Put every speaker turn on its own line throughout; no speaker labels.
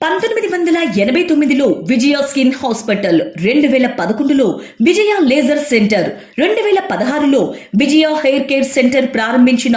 పంతొమ్మిది వందల ఎనభై తొమ్మిదిలో విజయ స్కిన్ హాస్పిటల్ రెండు వేల పదకొండులో విజయ లేజర్ సెంటర్ రెండు వేల పదహారులో విజయ హెయిర్ కేర్ సెంటర్ ప్రారంభించిన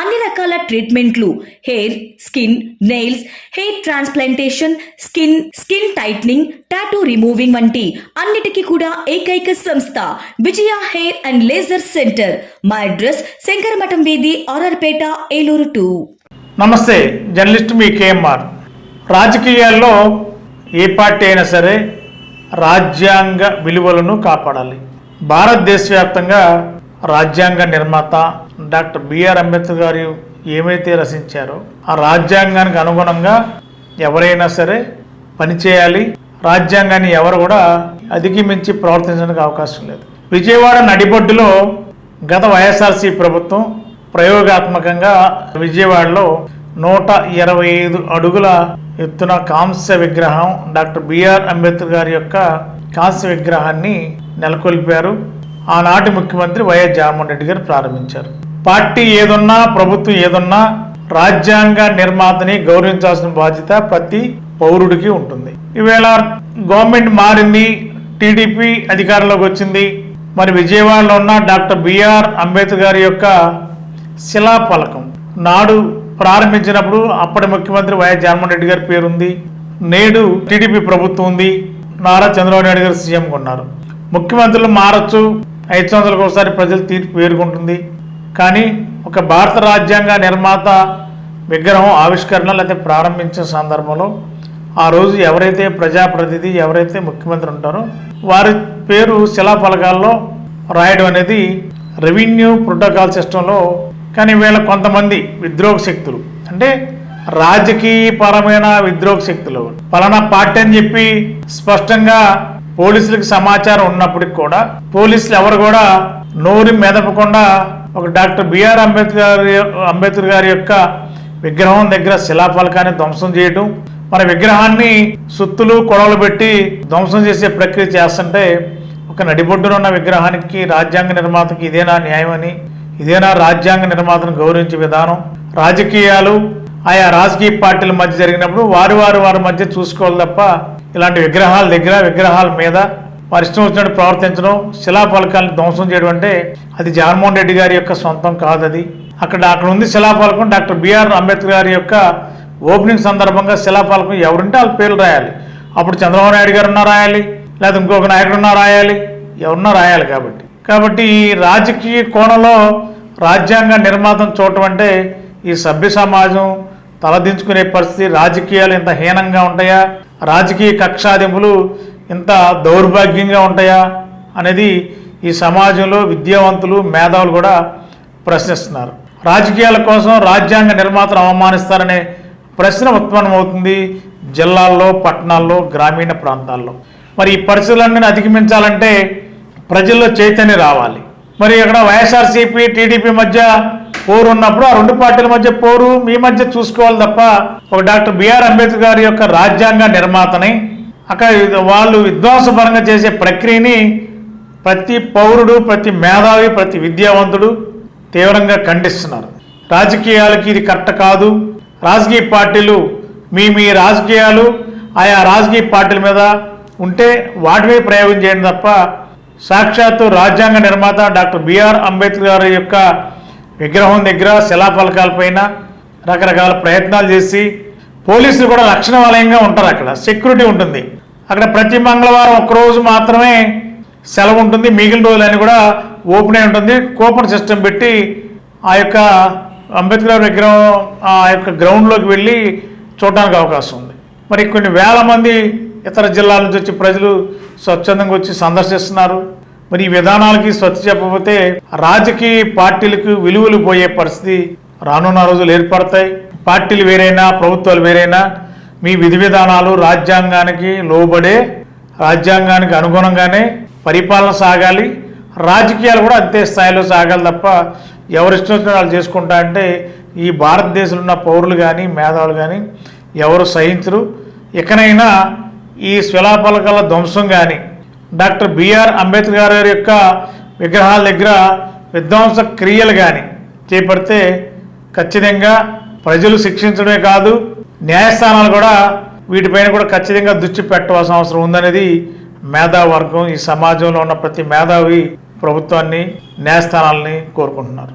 అన్ని రకాల ట్రీట్మెంట్లు. Hair skin nails hair transplantation skin skin tightening tattoo removing వంటి అన్నిటికీ కూడా ఏకైక సంస్థ. Vijaya hair and laser centre మా అడ్రస్ శంకరమఠం వీధి ఆర్ఆర్పేట ఏలూరు టూ.
నమస్తే జర్నలిస్ట్ మీ కేఎంఆర్. రాజకీయాల్లో ఏ పార్టీ అయినా సరే రాజ్యాంగ విలువలను కాపాడాలి. భారతదేశ వ్యాప్తంగా రాజ్యాంగ నిర్మాత డాక్టర్ బిఆర్ అంబేద్కర్ గారు ఏమైతే రచించారో ఆ రాజ్యాంగానికి అనుగుణంగా ఎవరైనా సరే పనిచేయాలి రాజ్యాంగాన్ని ఎవరు కూడా అధిగమించి ప్రవర్తించడానికి అవకాశం లేదు. విజయవాడ నడిబొడ్డులో గత వైఎస్ఆర్సీ ప్రభుత్వం ప్రయోగాత్మకంగా విజయవాడలో నూట ఇరవై ఐదు అడుగుల ఎత్తున కాంస్య విగ్రహం డాక్టర్ బిఆర్ అంబేద్కర్ గారి యొక్క కాంస్య విగ్రహాన్ని నెలకొల్పారు. ఆనాటి ముఖ్యమంత్రి వైఎస్ జగన్మోహన్ రెడ్డి గారు ప్రారంభించారు. పార్టీ ఏదున్నా ప్రభుత్వం ఏదున్నా రాజ్యాంగ నిర్మాతని గౌరవించాల్సిన బాధ్యత ప్రతి పౌరుడికి ఉంటుంది. ఈవేళ గవర్నమెంట్ మారింది టీడీపీ అధికారంలోకి వచ్చింది. మరి విజయవాడలో ఉన్న డాక్టర్ బిఆర్ అంబేద్కర్ గారి యొక్క శిలాఫలకం నాడు ప్రారంభించినప్పుడు అప్పటి ముఖ్యమంత్రి వైఎస్ జగన్మోహన్ రెడ్డి గారి పేరుంది. నేడు టీడీపీ ప్రభుత్వం ఉంది. నారా చంద్రబాబు నాయుడు గారు సీఎంగా ఉన్నారు ముఖ్యమంత్రులు మారచ్చు ఐదు సంవత్సరాలకు ఒకసారి ప్రజలు తీర్పు పేరుకుంటుంది కానీ ఒక భారత రాజ్యాంగ నిర్మాత విగ్రహం ఆవిష్కరణ లేకపోతే ప్రారంభించిన సందర్భంలో ఆ రోజు ఎవరైతే ప్రజాప్రతినిధి ఎవరైతే ముఖ్యమంత్రి ఉంటారో వారి పేరు శిలాఫలకాల్లో రాయడం అనేది రెవెన్యూ ప్రోటోకాల్ సిస్టంలో కానీ వీళ్ళ కొంతమంది విద్రోహ శక్తులు. అంటే రాజకీయపరమైన విద్రోహ శక్తులు. పలానా పార్టీ అని చెప్పి స్పష్టంగా పోలీసులకు సమాచారం ఉన్నప్పటికి కూడా పోలీసులు ఎవరు కూడా నోరు మెదపకుండా ఒక డాక్టర్ బిఆర్ అంబేద్కర్ అంబేద్కర్ గారి యొక్క విగ్రహం దగ్గర శిలాఫలకాన్ని ధ్వంసం చేయడం మన విగ్రహాన్ని సుత్తులు కొడవలు పెట్టి ధ్వంసం చేసే ప్రక్రియ చేస్తుంటే ఒక నడిబొడ్డున ఉన్న విగ్రహానికి రాజ్యాంగ నిర్మాతకి ఇదేనా న్యాయమని ఇదేనా రాజ్యాంగ నిర్మాతను గౌరవించే విధానం రాజకీయాలు ఆయా రాజకీయ పార్టీల మధ్య జరిగినప్పుడు వారి వారి వారి మధ్య చూసుకోవాలి తప్ప ఇలాంటి విగ్రహాల దగ్గర విగ్రహాల మీద వారి ఇష్టం వచ్చినట్టు ప్రవర్తించడం శిలాఫలకాలను ధ్వంసం చేయడం అంటే అది జగన్మోహన్ రెడ్డి గారి యొక్క సొంతం కాదు అది. అక్కడ అక్కడ ఉంది శిలాఫలకం. డాక్టర్ బిఆర్ అంబేద్కర్ గారి యొక్క ఓపెనింగ్ సందర్భంగా శిలాఫలకం ఎవరుంటే వాళ్ళ పేర్లు రాయాలి. అప్పుడు చంద్రబాబు నాయుడు గారు ఉన్నా రాయాలి లేదా ఇంకొక నాయకుడు ఉన్నా రాయాలి ఎవరున్నా రాయాలి కాబట్టి. కాబట్టి ఈ రాజకీయ కోణంలో రాజ్యాంగ నిర్మాతం చూడటం అంటే ఈ సభ్య సమాజం తలదించుకునే పరిస్థితి రాజకీయాలు ఇంత హీనంగా ఉంటాయా? రాజకీయ కక్షాదింపులు ఇంత దౌర్భాగ్యంగా ఉంటాయా అనేది ఈ సమాజంలో విద్యావంతులు మేధావులు కూడా ప్రశ్నిస్తున్నారు. రాజకీయాల కోసం రాజ్యాంగ నిర్మాతను అవమానిస్తారనే ప్రశ్న ఉత్పన్నమవుతుంది జిల్లాల్లో పట్టణాల్లో గ్రామీణ ప్రాంతాల్లో. మరి ఈ పరిస్థితులన్నీ అధిగమించాలంటే ప్రజల్లో చైతన్యం రావాలి. మరి ఇక్కడ వైఎస్ఆర్సీపీ టీడీపీ మధ్య పోరు ఉన్నప్పుడు ఆ రెండు పార్టీల మధ్య పోరు మీ మధ్య చూసుకోవాలి తప్ప ఒక డాక్టర్ బిఆర్ అంబేద్కర్ గారి యొక్క రాజ్యాంగ నిర్మాతని అక్కడ వాళ్ళు విధ్వంసపరంగా చేసే ప్రక్రియని ప్రతి పౌరుడు ప్రతి మేధావి ప్రతి విద్యావంతుడు తీవ్రంగా ఖండిస్తున్నారు. రాజకీయాలకి ఇది కరెక్ట్ కాదు. రాజకీయ పార్టీలు మీ మీ రాజకీయాలు ఆయా రాజకీయ పార్టీల మీద ఉంటే వాటి మీద ప్రయోగం చేయండి తప్ప సాక్షాత్తు రాజ్యాంగ నిర్మాత డాక్టర్ బిఆర్ అంబేద్కర్ గారి యొక్క విగ్రహం దగ్గర శిలాఫలకాలపైన రకరకాల ప్రయత్నాలు చేసి పోలీసులు కూడా రక్షణ వలయంగా ఉంటారు అక్కడ. సెక్యూరిటీ ఉంటుంది. అక్కడ ప్రతి మంగళవారం ఒక్కరోజు మాత్రమే సెలవు ఉంటుంది మిగిలిన రోజులన్నీ కూడా ఓపెన్ అయి ఉంటుంది. కూపన్ సిస్టమ్ పెట్టి ఆ యొక్క అంబేద్కర్ విగ్రహం ఆ యొక్క గ్రౌండ్లోకి వెళ్ళి చూడడానికి అవకాశం ఉంది. మరి కొన్ని వేల మంది ఇతర జిల్లాల నుంచి వచ్చి ప్రజలు స్వచ్ఛందంగా వచ్చి సందర్శిస్తున్నారు. మరి ఈ విధానాలకి స్వచ్ఛ చెప్పకపోతే రాజకీయ పార్టీలకు విలువలు పోయే పరిస్థితి రానున్న రోజులు ఏర్పడతాయి. పార్టీలు వేరైనా ప్రభుత్వాలు వేరైనా మీ విధి విధానాలు రాజ్యాంగానికి లోబడే రాజ్యాంగానికి అనుగుణంగానే పరిపాలన సాగాలి. రాజకీయాలు కూడా అంతే స్థాయిలో సాగాలి తప్ప ఎవరిష్టం వాళ్ళు చేసుకుంటా అంటే ఈ భారతదేశంలో ఉన్న పౌరులు కానీ మేధావులు కానీ ఎవరు సహించరు. ఇకనైనా ఈ శిలాపలకల ధ్వంసం కానీ డాక్టర్ బిఆర్ అంబేద్కర్ గారి యొక్క విగ్రహాల దగ్గర విధ్వంస క్రియలు కానీ చేపడితే ఖచ్చితంగా ప్రజలు శిక్షించడమే కాదు న్యాయస్థానాలు కూడా వీటిపైన కూడా ఖచ్చితంగా దృష్టి పెట్టవలసిన అవసరం ఉందనేది మేధావర్గం ఈ సమాజంలో ఉన్న ప్రతి మేధావి ప్రభుత్వాన్ని న్యాయస్థానాలని కోరుకుంటున్నారు.